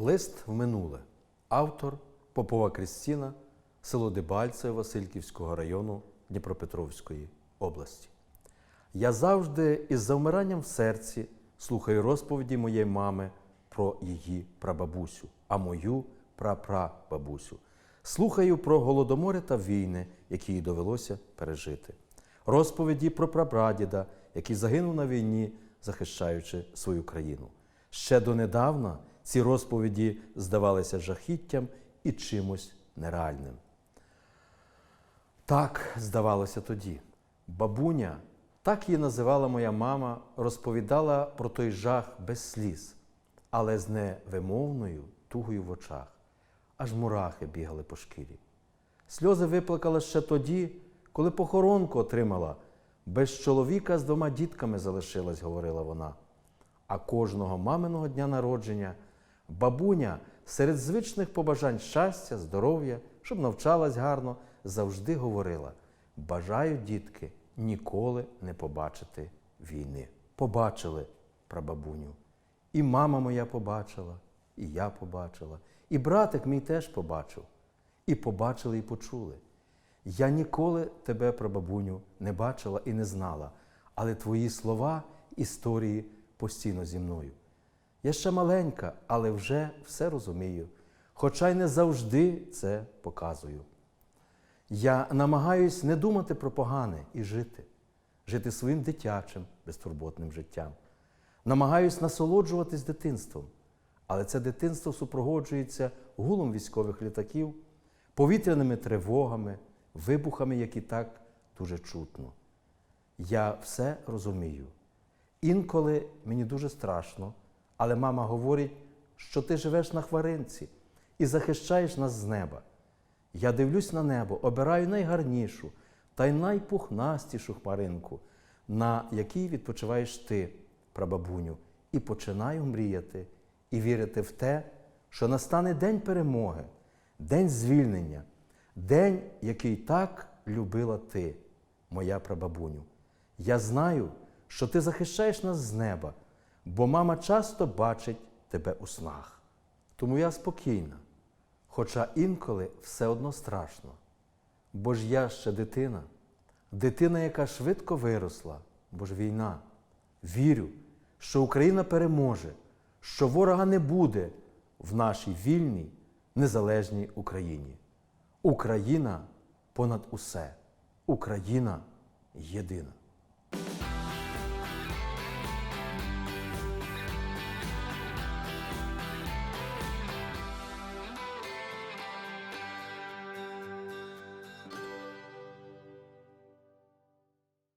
Лист в минуле. Автор Попова Крістіна, село Дебальцеве Васильківського району Дніпропетровської області. Я завжди із завмиранням в серці слухаю розповіді моєї мами про її прабабусю, а мою прапрабабусю. Слухаю про голодомори та війни, які їй довелося пережити. Розповіді про прапрадіда, який загинув на війні, захищаючи свою країну. Ще донедавна ці розповіді здавалися жахіттям і чимось нереальним. Так здавалося тоді. Бабуня, так її називала моя мама, розповідала про той жах без сліз, але з невимовною тугою в очах. Аж мурахи бігали по шкірі. Сльози виплакала ще тоді, коли похоронку отримала. Без чоловіка з двома дітками залишилась, говорила вона. А кожного маминого дня народження бабуня серед звичних побажань щастя, здоров'я, щоб навчалась гарно, завжди говорила: бажаю, дітки, ніколи не побачити війни. Побачили прабабуню. І мама моя побачила, і я побачила, і братик мій теж побачив. І побачили, і почули. Я ніколи тебе, прабабуню, не бачила і не знала, але твої слова, історії постійно зі мною. Я ще маленька, але вже все розумію, хоча й не завжди це показую. Я намагаюсь не думати про погане і жити, жити своїм дитячим, безтурботним життям. Намагаюсь насолоджуватись дитинством, але це дитинство супроводжується гулом військових літаків, повітряними тривогами, вибухами, які так дуже чутно. Я все розумію. Інколи мені дуже страшно, але мама говорить, що ти живеш на хваринці і захищаєш нас з неба. Я дивлюсь на небо, обираю найгарнішу та й найпухнастішу хмаринку, на якій відпочиваєш ти, прабабуню, і починаю мріяти і вірити в те, що настане день перемоги, день звільнення, день, який так любила ти, моя прабабуню. Я знаю, що ти захищаєш нас з неба, бо мама часто бачить тебе у снах. Тому я спокійна, хоча інколи все одно страшно. Бо ж я ще дитина, дитина, яка швидко виросла, бо ж війна. Вірю, що Україна переможе, що ворога не буде в нашій вільній, незалежній Україні. Україна понад усе, Україна єдина.